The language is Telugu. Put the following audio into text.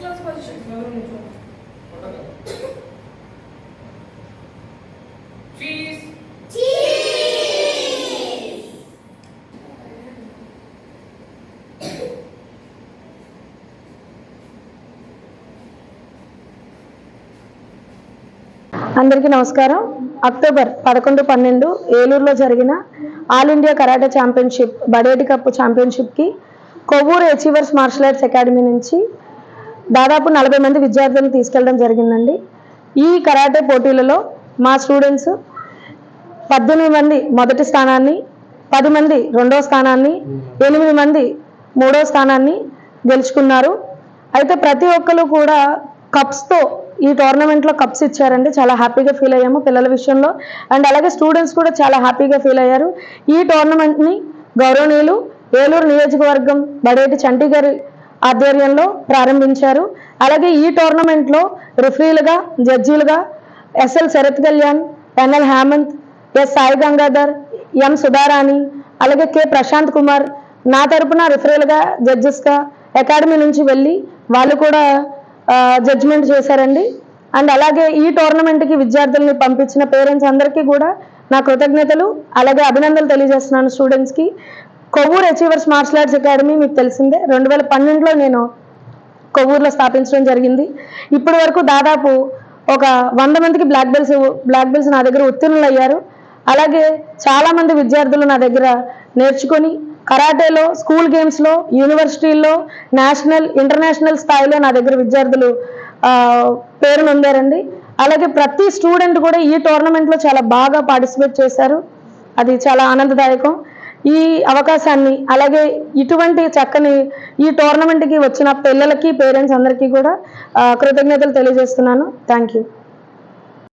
క్లాస్ ఎవరు చీజ్ అందరికీ నమస్కారం. అక్టోబర్ పదకొండు పన్నెండు ఏలూరులో జరిగిన all India karate championship Badeti cup ఛాంపియన్షిప్కి Kovvur achievers martial arts academy నుంచి దాదాపు నలభై మంది విద్యార్థులను తీసుకెళ్ళడం జరిగిందండి. ఈ కరాటే పోటీలలో మా స్టూడెంట్స్ పద్దెనిమిది మంది మొదటి స్థానాన్ని పది మంది రెండో స్థానాన్ని ఎనిమిది మంది మూడో స్థానాన్ని గెలుచుకున్నారు. అయితే ప్రతి ఒక్కరు కూడా కప్స్తో ఈ టోర్నమెంట్లో కప్స్ ఇచ్చారండి. చాలా హ్యాపీగా ఫీల్ అయ్యాము పిల్లల విషయంలో. అండ్ అలాగే స్టూడెంట్స్ కూడా చాలా హ్యాపీగా ఫీల్ అయ్యారు. ఈ టోర్నమెంట్ని గౌరవనీయులు ఏలూరు నియోజకవర్గం బడేటి చంటి గారి ఆధ్వర్యంలో ప్రారంభించారు. అలాగే ఈ టోర్నమెంట్లో రిఫరీలుగా జడ్జీలుగా SL Sharath Kalyan NL Hemanth S Sai Gangadhar M Sudharani అలాగే కె ప్రశాంత్ కుమార్ నా తరపున రిఫరీలుగా జడ్జెస్గా అకాడమీ నుంచి వెళ్ళి వాళ్ళు కూడా జడ్జిమెంట్ చేశారండి. అండ్ అలాగే ఈ టోర్నమెంట్కి విద్యార్థుల్ని పంపించిన పేరెంట్స్ అందరికీ కూడా నా కృతజ్ఞతలు అలాగే అభినందనలు తెలియజేస్తున్నాను స్టూడెంట్స్కి Kovvur achievers martial arts academy మీకు తెలిసిందే. రెండు వేల పన్నెండులో నేను కొవ్వూరులో స్థాపించడం జరిగింది. ఇప్పటి వరకు దాదాపు ఒక వంద మందికి బ్లాక్ బెల్ట్స్ బ్లాక్ బెల్ట్స్ నా దగ్గర ఉత్తీర్ణులు అయ్యారు. అలాగే చాలా మంది విద్యార్థులు నా దగ్గర నేర్చుకొని కరాటేలో స్కూల్ గేమ్స్లో యూనివర్సిటీల్లో నేషనల్ ఇంటర్నేషనల్ స్థాయిలో నా దగ్గర విద్యార్థులు పేరు నొందారండి. అలాగే ప్రతి స్టూడెంట్ కూడా ఈ టోర్నమెంట్లో చాలా బాగా పార్టిసిపేట్ చేశారు. అది చాలా ఆనందదాయకం. ఈ అవకాశాన్ని అలాగే ఇటువంటి చక్కని ఈ టోర్నమెంట్కి వచ్చిన పిల్లలకి పేరెంట్స్ అందరికీ కూడా కృతజ్ఞతలు తెలియజేస్తున్నాను. Thank you